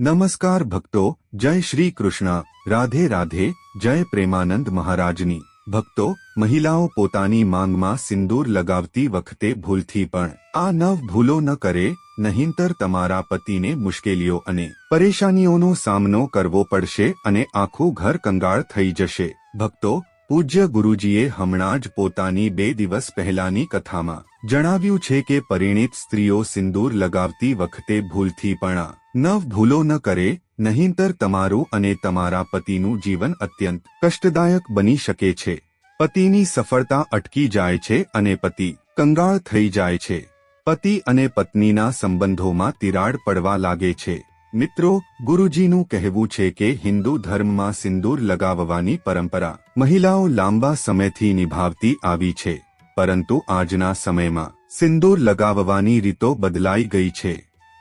નમસ્કાર ભક્તો, જય શ્રી કૃષ્ણ. રાધે રાધે, જય પ્રેમાનંદ મહારાજની. ભક્તો, મહિલાઓ પોતાની માંગમાં સિંદૂર લગાવતી વખતે ભૂલથી પણ, આ નવ ભૂલો ન કરે, નહીંતર તમારા પતિને મુશ્કેલીઓ અને પરેશાનીઓનો સામનો કરવો પડશે અને આખું ઘર કંગાળ થઈ જશે. ભક્તો, પૂજ્ય ગુરુજીએ હમણાં જ પોતાની બે દિવસ પહેલાની કથામાં જણાવ્યું છે કે પરિણીત સ્ત્રીઓ સિંદૂર લગાવતી વખતે ભૂલથી પણ નવ ભૂલો ન કરે, નહીંતર તમારું અને તમારા પતિનું જીવન અત્યંત કષ્ટદાયક બની શકે છે. પતિની સફળતા અટકી જાય છે અને પતિ કંગાળ થઈ જાય છે. પતિ અને પત્નીના સંબંધોમાં તિરાડ પડવા લાગે છે. મિત્રો, ગુરુજીનું કહેવું છે કે હિન્દુ ધર્મમાં સિંદૂર લગાવવાની પરંપરા મહિલાઓ લાંબા સમયથી નિભાવતી આવી છે. પરંતુ આજના સમયમાં સિંદૂર લગાવવાની રીતો બદલાઈ ગઈ છે.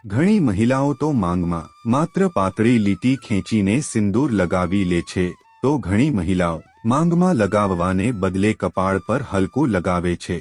ઘણી મહિલાઓ તો માંગમાં માત્ર પાતળી લીટી ખેંચીને સિંદૂર લગાવી લે છે, તો ઘણી મહિલાઓ માંગમાં લગાવવાને બદલે કપાળ પર હલકું લગાવે છે.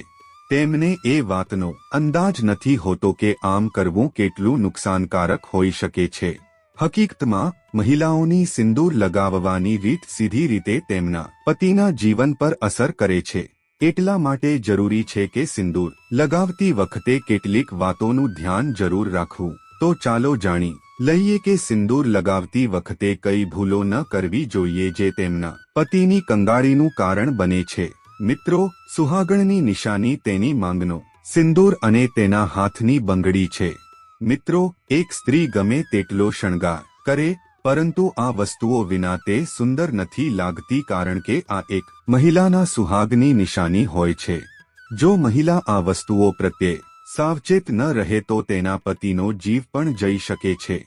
તેમને એ વાતનો અંદાજ નથી હોતો કે આમ કરવું કેટલું નુકસાનકારક હોઈ શકે છે. હકીકતમાં, મહિલાઓની સિંદૂર લગાવવાની રીત સીધી રીતે તેમના પતિના જીવન પર અસર કરે છે. એટલા માટે જરૂરી છે કે સિંદૂર લગાવતી વખતે કેટલીક વાતોનું ધ્યાન જરૂર રાખવું. તો ચાલો જાણી લઈએ કે સિંદૂર લગાવતી વખતે કઈ ભૂલો ન કરવી જોઈએ જે તેમના પતિની કંગાળીનું કારણ બને છે. મિત્રો, સુહાગણની નિશાની તેની માંગનો. સિંદૂર અને તેના હાથની બંગડી છે. મિત્રો, એક સ્ત્રી ગમે તેટલો શણગાર કરે પરંતુ આ વસ્તુઓ વિના તે સુંદર નથી લાગતી કારણ કે આ એક મહિલાના સુહાગની નિશાની હોય છે. જો મહિલા આ વસ્તુઓ પ્રત્યે સાવચેત ન રહે તો તેના પતિનો જીવ પણ જઈ શકે છે.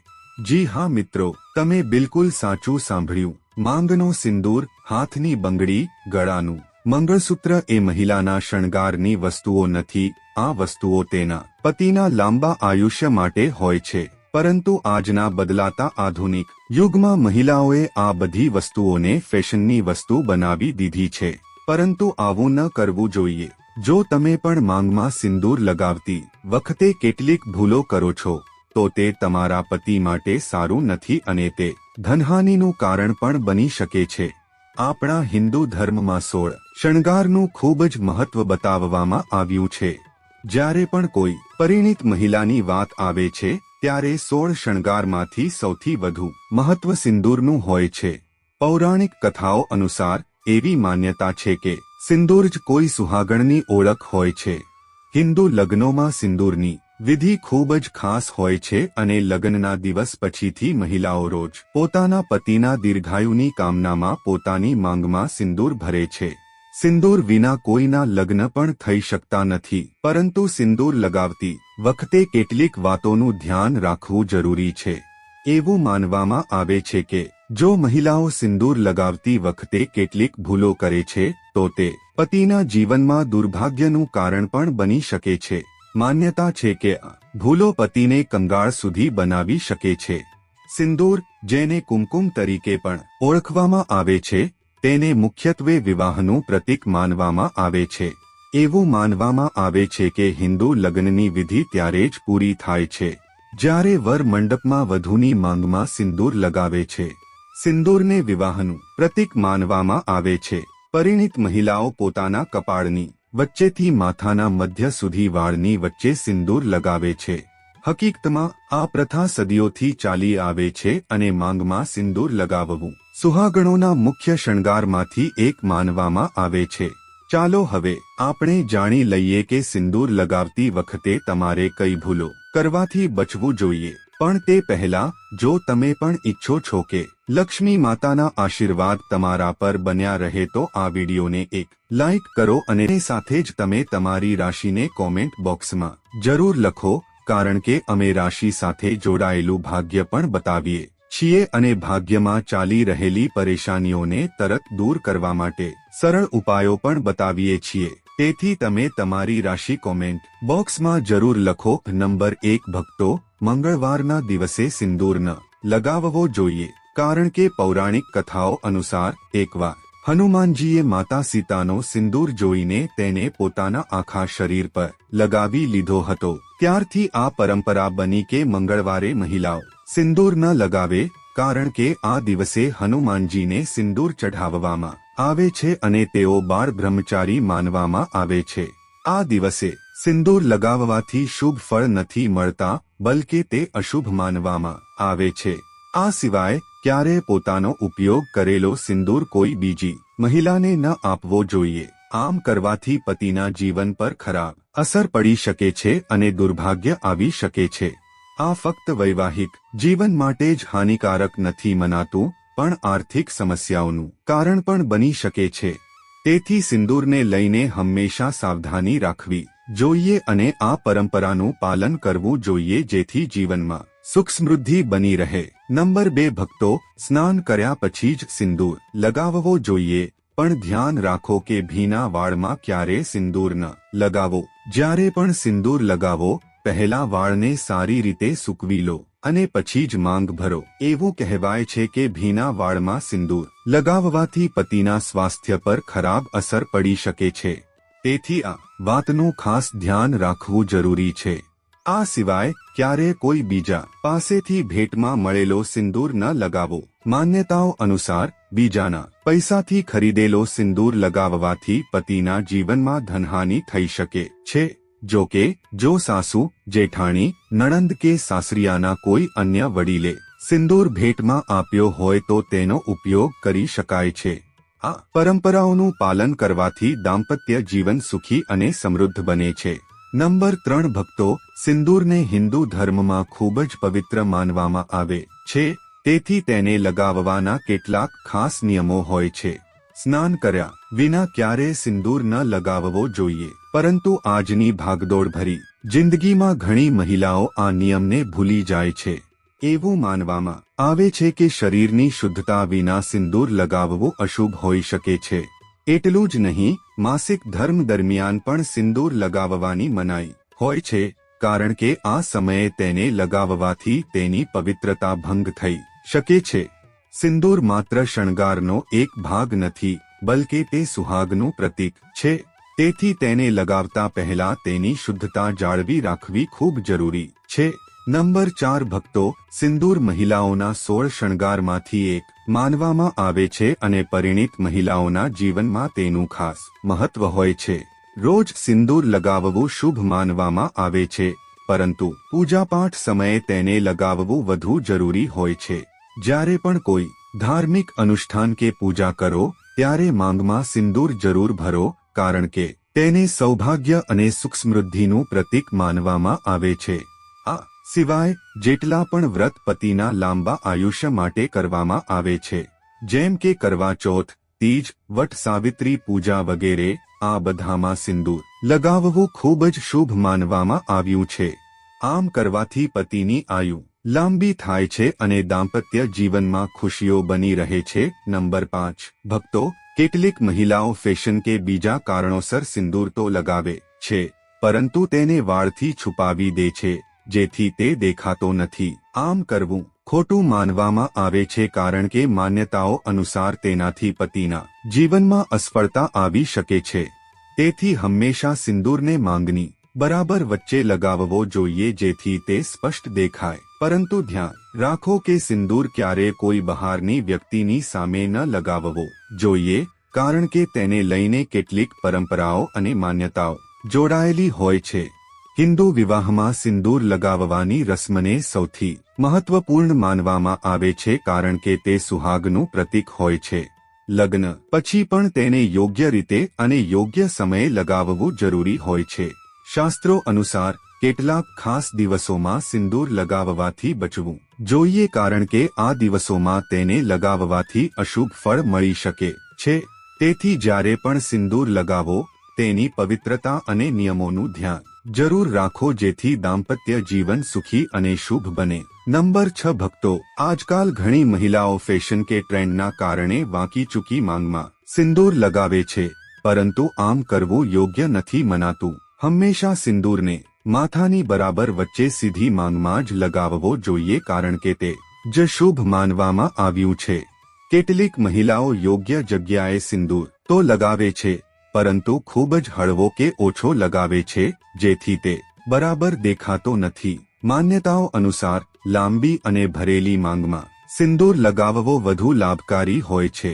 જી હા મિત્રો, તમે બિલકુલ સાચું સાંભળ્યું. માંગનો સિંદૂર, હાથની બંગડી, ગળાનું મંગળસૂત્ર એ મહિલાના શણગારની વસ્તુઓ નથી, આ વસ્તુઓ તેના પતિના લાંબા આયુષ્ય માટે હોય છે. પરંતુ આજના બદલાતા આધુનિક યુગમાં મહિલાઓએ આ બધી વસ્તુઓને ફેશનની વસ્તુ બનાવી દીધી છે. પરંતુ આવું ન કરવું જોઈએ. જો તમે પણ માંગમાં સિંદૂર લગાવતી વખતે કેટલીક ભૂલો કરો છો, તો તે તમારા પતિ માટે સારું નથી અને તે ધનહાનિનું કારણ પણ બની શકે છે. આપણા હિન્દુ ધર્મમાં સોળ શણગારનું ખૂબ જ મહત્વ બતાવવામાં આવ્યું છે. જ્યારે પણ કોઈ પરિણીત મહિલાની વાત આવે છે ત્યારે સોળ શણગારમાંથી સૌથી વધુ મહત્વ સિંદૂરનું હોય છે. પૌરાણિક કથાઓ અનુસાર એવી માન્યતા છે કે સિંદૂર જ કોઈ સુહાગણની ઓળખ હોય છે. હિન્દુ લગ્નોમાં સિંદૂરની વિધિ ખૂબ જ ખાસ હોય છે અને લગ્નના દિવસ પછીથી મહિલાઓ રોજ પોતાના પતિના દીર્ઘાયુની કામનામાં પોતાની માંગમાં સિંદૂર ભરે છે. સિંદૂર વિના કોઈના લગ્ન પણ થઈ શકતા નથી, પરંતુ સિંદૂર લગાવતી વખતે કેટલીક વાતોનું ધ્યાન રાખવું જરૂરી છે. એવું માનવામાં આવે છે કે, જો મહિલાઓ સિંદૂર લગાવતી વખતે કેટલીક ભૂલો કરે છે, તો તે પતિના જીવનમાં દુર્ભાગ્યનું કારણ પણ બની શકે છે. માન્યતા છે કે, ભૂલો પતિને કંગાળ સુધી બનાવી શકે છે. સિંદૂર, જેને કુમકુમ તરીકે પણ ઓળખવામાં આવે છે તેને મુખ્યત્વે વિવાહનું પ્રતીક માનવામાં આવે છે. એવું માનવામાં આવે છે કે હિન્દુ લગ્નની વિધિ ત્યારે જ પૂરી થાય છે. જ્યારે વર મંડપમાં વધુની માંગમાં સિંદૂર લગાવે છે. સિંદૂરને વિવાહનું પ્રતીક માનવામાં આવે છે. પરિણીત મહિલાઓ પોતાના કપાળની વચ્ચેથી માથાના મધ્ય સુધી વાળની વચ્ચે સિંદૂર લગાવે છે. હકીકતમાં આ પ્રથા સદીઓથી ચાલી આવે છે અને માંગમાં સિંદૂર લગાવવું સુહાગણોના મુખ્ય શણગારમાંથી એક માનવામાં આવે છે. ચાલો હવે આપણે જાણી લઈએ કે સિંદૂર લગાવતી વખતે તમારે કઈ ભૂલો કરવાથી બચવું જોઈએ. પણ તે પહેલા, જો તમે પણ ઈચ્છો છો કે લક્ષ્મી માતાના આશીર્વાદ તમારા પર બન્યા રહે તો આ વિડીયોને એક લાઇક કરો અને સાથે જ તમે તમારી રાશિને કોમેન્ટ બોક્સમાં જરૂર લખો, કારણ કે અમે રાશિ સાથે જોડાયેલું ભાગ્ય પણ બતાવીએ. છીએ અને ભાગ્યમાં ચાલી રહેલી પરેશાનીઓને તરત દૂર કરવા માટે સરળ ઉપાયો પણ બતાવીએ છીએ. તેથી તમે તમારી રાશિ કોમેન્ટ બોક્સમાં જરૂર લખો, નંબર એક, ભક્તો, મંગળવારના દિવસે સિંદૂર ન લગાવવો જોઈએ, કારણ કે પૌરાણિક કથાઓ અનુસાર એકવાર હનુમાનજીએ માતા સીતાનો સિંદૂર જોઈને તેને પોતાના આખા શરીર પર લગાવી લીધો હતો. ત્યારથી આ પરંપરા બની કે મંગળવારે મહિલાઓ સિંદૂર ન લગાવે, કારણ કે આ દિવસે હનુમાનજીને સિંદૂર ચઢાવવામાં આવે છે અને તેઓ બાળ બ્રહ્મચારી માનવામાં આવે છે. આ દિવસે સિંદૂર લગાવવાથી શુભ ફળ નથી મળતા, બલકે તે અશુભ માનવામાં આવે છે. આ સિવાય ક્યારે પોતાનો ઉપયોગ કરેલો સિંદૂર કોઈ બીજી મહિલાને ન આપવો જોઈએ. આમ કરવાથી પતિના જીવન પર ખરાબ અસર પડી શકે છે અને દુર્ભાગ્ય આવી શકે છે. આ ફક્ત વૈવાહિક જીવન માટે જ હાનિકારક નથી મનાતું, પણ આર્થિક સમસ્યાઓનું કારણ પણ બની શકે છે. તેથી સિંદૂરને લઈને હંમેશા સાવધાની રાખવી જોઈએ અને આ પરંપરાનું પાલન કરવું જોઈએ જેથી જીવનમાં સુખ સમૃદ્ધિ બની રહે. નંબર બે, ભક્તો, સ્નાન કર્યા પછી જ સિંદૂર લગાવવો જોઈએ, પણ ધ્યાન રાખો કે ભીના વાળમાં ક્યારે સિંદૂર ન લગાવો. જ્યારે પણ સિંદૂર લગાવો, પહેલા વાળને સારી રીતે સૂકવી લો અને પછી જ માંગ ભરો. એવું કહેવાય છે કે ભીના વાળમાં સિંદૂર લગાવવાથી પતિના સ્વાસ્થ્ય પર ખરાબ અસર પડી શકે છે. તેથી આ વાતનું ખાસ ધ્યાન રાખવું જરૂરી છે. આ સિવાય ક્યારે કોઈ બીજા પાસેથી ભેટમાં મળેલો સિંદૂર ન લગાવો. માન્યતાઓ અનુસાર બીજાના પૈસાથી ખરીદેલો સિંદૂર લગાવવાથી પતિના જીવનમાં ધનહાનિ થઈ શકે છે. જો કે, જો સાસુ, જેઠાણી, નણંદ કે સાસરિયાના કોઈ અન્ય વડીલે સિંદૂર ભેટમાં આપ્યો હોય તો તેનો ઉપયોગ કરી શકાય છે. આ પરંપરાઓનું પાલન કરવાથી દાંપત્ય જીવન સુખી અને સમૃદ્ધ બને છે. નંબર ત્રણ ભક્તો સિંદૂરને હિન્દુ ધર્મમાં ખૂબ જ પવિત્ર માનવામાં આવે છે, તેથી તેને લગાવવાના કેટલાક ખાસ નિયમો હોય છે. સ્નાન કર્યા વિના ક્યારે સિંદૂર ન લગાવવો જોઈએ, પરંતુ આજની ભાગદોડ ભરી જિંદગીમાં ઘણી મહિલાઓ આ નિયમને ભૂલી જાય છે. એવું માનવામાં આવે છે કે શરીરની શુદ્ધતા વિના સિંદૂર લગાવવું અશુભ હોઈ શકે છે. એટલું જ નહીં માસિક ધર્મ દરમિયાન પણ સિંદૂર લગાવવાની મનાઈ હોય છે, કારણ કે આ સમયે તેને લગાવવાથી તેની પવિત્રતા ભંગ થઈ શકે છે. સિંદૂર માત્ર શણગારનો એક ભાગ નથી, બલકે તે સુહાગનું પ્રતીક છે. તેથી તેને લગાવતા પહેલા તેની શુદ્ધતા જાળવી રાખવી ખૂબ જરૂરી છે. નંબર ચાર ભક્તો સિંદૂર મહિલાઓના સોળ શણગારમાંથી એક માનવામાં આવે છે અને પરિણીત મહિલાઓના જીવનમાં તેનું ખાસ મહત્વ હોય છે. રોજ સિંદૂર લગાવવું શુભ માનવામાં આવે છે, પરંતુ પૂજાપાઠ સમયે તેને લગાવવું વધુ જરૂરી હોય છે. જ્યારે પણ કોઈ ધાર્મિક અનુષ્ઠાન કે પૂજા કરો, ત્યારે માંગમાં સિંદૂર જરૂર ભરો, કારણ કે તેને સૌભાગ્ય અને સુખ સમૃદ્ધિનું પ્રતીક માનવામાં આવે છે. સિવાય, જેટલા પણ વ્રત પતિના લાંબા આયુષ્ય માટે કરવામાં આવે છે, જેમ કે કરવા ચોથ, તીજ, વટ સાવિત્રી પૂજા વગેરે, આ બધામાં સિંદૂર લગાવવું ખૂબ જ શુભ માનવામાં આવ્યું છે. આમ કરવાથી પતિની આયુ લાંબી થાય છે અને દાંપત્ય જીવનમાં ખુશીઓ બની રહે છે. નંબર પાંચ. ભક્તો, કેટલીક મહિલાઓ ફેશન કે બીજા કારણોસર સિંદૂર તો લગાવે છે, પરંતુ તેને વાળથી છુપાવી દે છે. જેથી તે દેખાતો નથી. આમ કરવું ખોટું માનવામાં આવે છે કારણ કે માન્યતાઓ અનુસાર તેનાથી પતિના જીવનમાં અસફળતા આવી શકે છે. તેથી હંમેશા સિંદૂરને માંગની બરાબર વચ્ચે લગાવવો જોઈએ જેથી તે સ્પષ્ટ દેખાય. પરંતુ ધ્યાન રાખો કે સિંદૂર ક્યારે કોઈ બહારની વ્યક્તિની સામે ન લગાવવો જોઈએ, કારણ કે તેને લઈને કેટલીક પરંપરાઓ અને માન્યતાઓ જોડાયેલી હોય છે. હિન્દુ વિવાહમાં સિંદૂર લગાવવાની રસમને સૌથી મહત્વપૂર્ણ માનવામાં આવે છે કારણ કે તે સુહાગનું પ્રતીક હોય છે. લગ્ન પછી પણ તેને યોગ્ય રીતે અને યોગ્ય સમયે લગાવવું જરૂરી હોય છે. શાસ્ત્રો અનુસાર, કેટલાક ખાસ દિવસોમાં સિંદૂર લગાવવાથી બચવું જોઈએ કારણ કે આ દિવસોમાં તેને લગાવવાથી અશુભ ફળ મળી શકે છે. તેથી જ્યારે પણ સિંદૂર લગાવો, તેની પવિત્રતા અને નિયમોનું ધ્યાન જરૂર રાખો જેથી દાંપત્ય જીવન સુખી અને શુભ બને. નંબર છ, ભક્તો, આજકાલ ઘણી મહિલાઓ ફેશન કે ટ્રેન્ડના કારણે વાંકી ચૂકી માંગમાં સિંદૂર લગાવે છે, પરંતુ આમ કરવું યોગ્ય નથી મનાતું. હંમેશા સિંદૂરને માથાની બરાબર વચ્ચે સીધી માંગમાં જ લગાવવો જોઈએ કારણ કે તે જ શુભ માનવામાં આવ્યું છે. કેટલીક મહિલાઓ યોગ્ય જગ્યાએ સિંદૂર તો લગાવે છે પરંતુ ખૂબ જ હળવો કે ઓછો લગાવે છે, જેથી તે બરાબર દેખાતો નથી. માન્યતાઓ અનુસાર, લાંબી અને ભરેલી માંગમાં સિંદૂર લગાવવો વધુ લાભકારી હોય છે.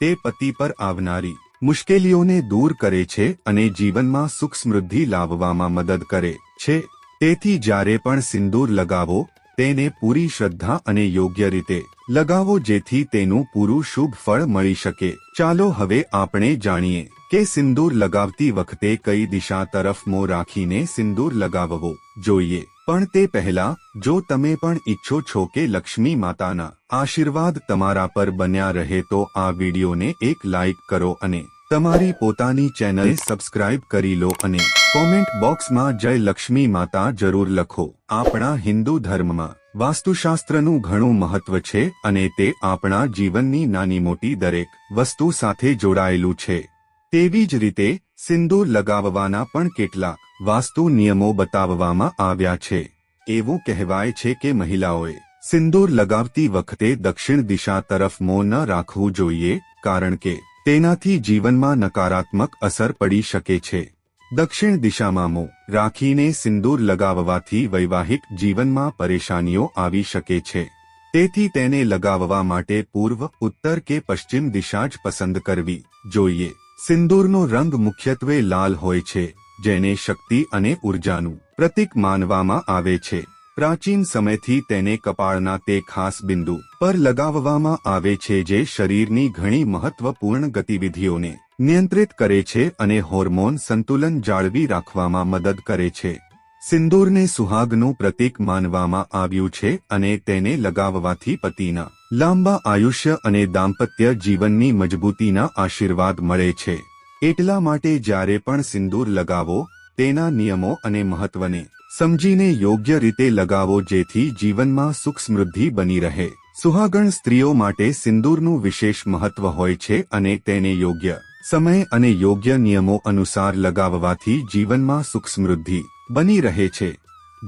તે પતિ પર આવનારી મુશ્કેલીઓને દૂર કરે છે અને જીવનમાં સુખ સમૃદ્ધિ લાવવામાં મદદ કરે છે. તેથી જ્યારે પણ સિંદૂર લગાવો તેને પૂરી શ્રદ્ધા અને યોગ્ય રીતે લગાવો જેથી તેનું પૂરું શુભ ફળ મળી શકે. ચાલો હવે આપણે જાણીએ કે સિંદૂર લગાવતી વખતે કઈ દિશા તરફ મોં રાખીને સિંદૂર લગાવવો જોઈએ. પણ તે પહેલા, જો તમે પણ ઈચ્છો છો કે લક્ષ્મી માતાના આશીર્વાદ તમારા પર બન્યા રહે તો આ વિડીયોને એક લાઈક કરો અને તમારી પોતાની ચેનલ સબસ્ક્રાઇબ કરી લો અને કોમેન્ટ બોક્સમાં જય લક્ષ્મી માતા જરૂર લખો. આપણા હિન્દુ ધર્મમાં વાસ્તુશાસ્ત્રનું ઘણું મહત્વ છે અને તે આપણા જીવનની નાની મોટી દરેક વસ્તુ સાથે જોડાયેલું છે. તેવી જ રીતે સિંદૂર લગાવવાના પણ કેટલાક વાસ્તુ નિયમો બતાવવામાં આવ્યા છે. એવું કહેવાય છે કે મહિલાઓએ સિંદૂર લગાવતી વખતે દક્ષિણ દિશા તરફ મોં ન રાખવું જોઈએ, કારણ કે તેનાથી જીવનમાં નકારાત્મક અસર પડી શકે છે. દક્ષિણ દિશામાં મો રાખીને સિંદૂર લગાવવાથી વૈવાહિક જીવનમાં પરેશાનીઓ આવી શકે છે. તેથી તેને લગાવવા માટે પૂર્વ, ઉત્તર કે પશ્ચિમ દિશા જ પસંદ કરવી જોઈએ. સિંદૂરનો રંગ મુખ્યત્વે લાલ હોય છે, જેને શક્તિ અને ઉર્જાનું પ્રતીક માનવામાં આવે છે. પ્રાચીન સમયથી તેને કપાળના તે ખાસ બિંદુ પર લગાવવામાં આવે છે જે શરીરની ઘણી મહત્વપૂર્ણ ગતિવિધિઓને નિયંત્રિત કરે છે અને હોર્મોન સંતુલન જાળવી રાખવામાં મદદ કરે છે. સિંદૂરને સુહાગનું પ્રતીક માનવામાં આવ્યું છે અને તેને લગાવવાથી પતિના લાંબા આયુષ્ય અને દાંપત્ય જીવનની મજબૂતીના આશીર્વાદ મળે છે. એટલા માટે જ્યારે પણ સિંદૂર લગાવો તેના નિયમો અને મહત્વને સમજીને યોગ્ય રીતે લગાવો જેથી જીવનમાં સુખ સમૃદ્ધિ બની રહે. સુહાગણ સ્ત્રીઓ માટે સિંદૂરનું વિશેષ મહત્વ હોય છે અને તેને યોગ્ય સમય અને યોગ્ય નિયમો અનુસાર લગાવવાથી જીવનમાં સુખ સમૃદ્ધિ બની રહે છે.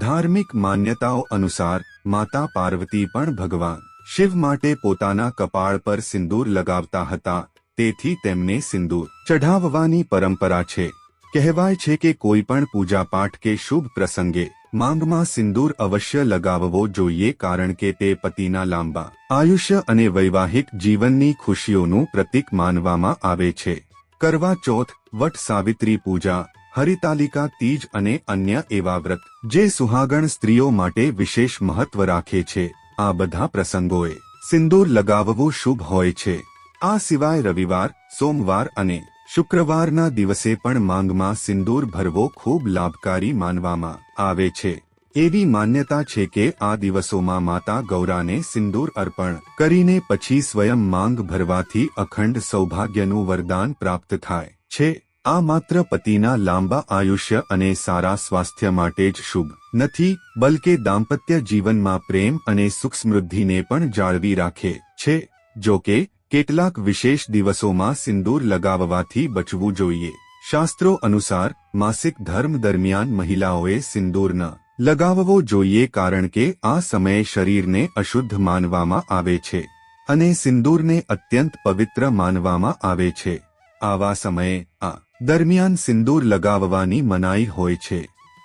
ધાર્મિક માન્યતાઓ અનુસાર માતા પાર્વતી પણ ભગવાન શિવ માટે પોતાના કપાળ પર સિંદૂર લગાવતા હતા, તેથી તેમને સિંદૂર ચઢાવવાની પરંપરા છે. કહેવાય છે કે કોઈ પણ પૂજાપાઠ કે શુભ પ્રસંગે માંગમાં સિંદૂર અવશ્ય લગાવવો જોઈએ કારણ કે તે પતિના લાંબા આયુષ્ય અને વૈવાહિક જીવનની ખુશીઓનું પ્રતીક માનવામાં આવે છે. કરવા ચોથ, વટ સાવિત્રી પૂજા, હરિતાલિકા તીજ અને અન્ય એવા વ્રત, જે સુહાગણ સ્ત્રીઓ માટે વિશેષ મહત્વ રાખે છે. આ બધા પ્રસંગોએ સિંદૂર લગાવવું શુભ હોય છે. આ સિવાય રવિવાર, સોમવાર અને શુક્રવારના દિવસે પણ માંગમાં સિંદૂર ભરવો ખૂબ લાભકારી માનવામાં આવે છે. એવી માન્યતા છે કે આ દિવસોમાં માતા ગૌરાને સિંદૂર અર્પણ કરીને પછી સ્વયં માંગ ભરવાથી અખંડ સૌભાગ્યનું વરદાન પ્રાપ્ત થાય છે. આ માત્ર પતિના લાંબા આયુષ્ય અને સારા સ્વાસ્થ્ય માટે જ શુભ નથી, બલકે દાંપત્ય જીવનમાં પ્રેમ અને સુખ સમૃદ્ધિને પણ જાળવી રાખે છે. જો કે કેટલાક વિશેષ દિવસોમાં સિંદૂર લગાવવાથી બચવું જોઈએ. શાસ્ત્રો અનુસાર, માસિક ધર્મ દરમિયાન મહિલાઓએ સિંદૂર ન લગાવવો જોઈએ કારણ કે આ સમયે શરીરને અશુદ્ધ માનવામાં આવે છે અને સિંદૂરને અત્યંત પવિત્ર માનવામાં આવે છે. આવા સમયે, આ દરમિયાન સિંદૂર લગાવવાની મનાઈ હોય છે.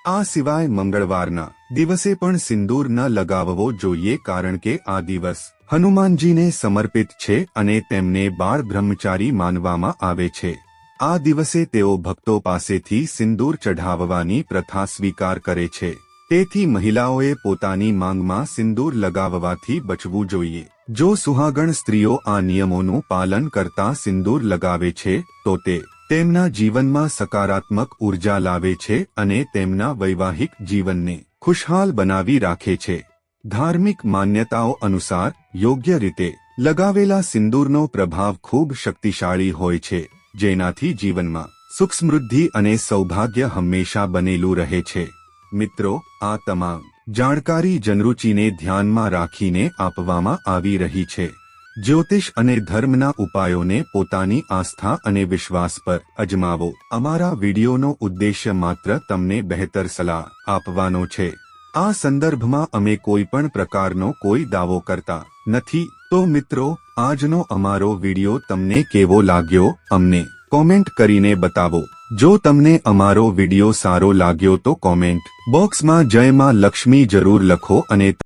આ સિવાય મંગળવારના દિવસે પણ સિંદૂર ન લગાવવો જોઈએ કારણ કે આ દિવસ હનુમાનજીને સમર્પિત છે અને તેમને બાળ બ્રહ્મચારી માનવામાં આવે છે. આ દિવસે તેઓ ભક્તો પાસેથી સિંદૂર ચઢાવવાની પ્રથા સ્વીકાર કરે છે. તેથી મહિલાઓએ પોતાની માંગમાં સિંદૂર લગાવવાથી બચવું જોઈએ. જો સુહાગણ સ્ત્રીઓ આ નિયમોનું પાલન કરતા સિંદૂર લગાવે છે, તો તે તેમના જીવનમાં સકારાત્મક ઊર્જા લાવે છે અને તેમના વૈવાહિક જીવનને ખુશહાલ બનાવી રાખે છે. ધાર્મિક માન્યતાઓ અનુસાર યોગ્ય રીતે લગાવેલા સિંદૂરનો પ્રભાવ ખૂબ શક્તિશાળી હોય છે, જેનાથી જીવનમાં સુખ સમૃદ્ધિ અને સૌભાગ્ય હંમેશા બનેલું રહે છે. મિત્રો, આ તમામ જાણકારી જનરૂચિને ધ્યાનમાં રાખીને આપવામાં આવી રહી છે. જ્યોતિષ અને ધર્મના ઉપાયોને પોતાની આસ્થા અને વિશ્વાસ પર અજમાવો. અમારા વિડીયોનો ઉદ્દેશ્ય માત્ર તમને બહેતર સલાહ આપવાનો છે. આ સંદર્ભમાં અમે કોઈ પણ પ્રકારનો કોઈ દાવો કરતા નથી. તો મિત્રો, આજનો અમારો વીડિયો તમને કેવો લાગ્યો અમને કોમેન્ટ કરીને બતાવો. જો તમને અમારો વીડિયો સારો લાગ્યો તો કોમેન્ટ બોક્સમાં જય માં લક્ષ્મી જરૂર લખો અને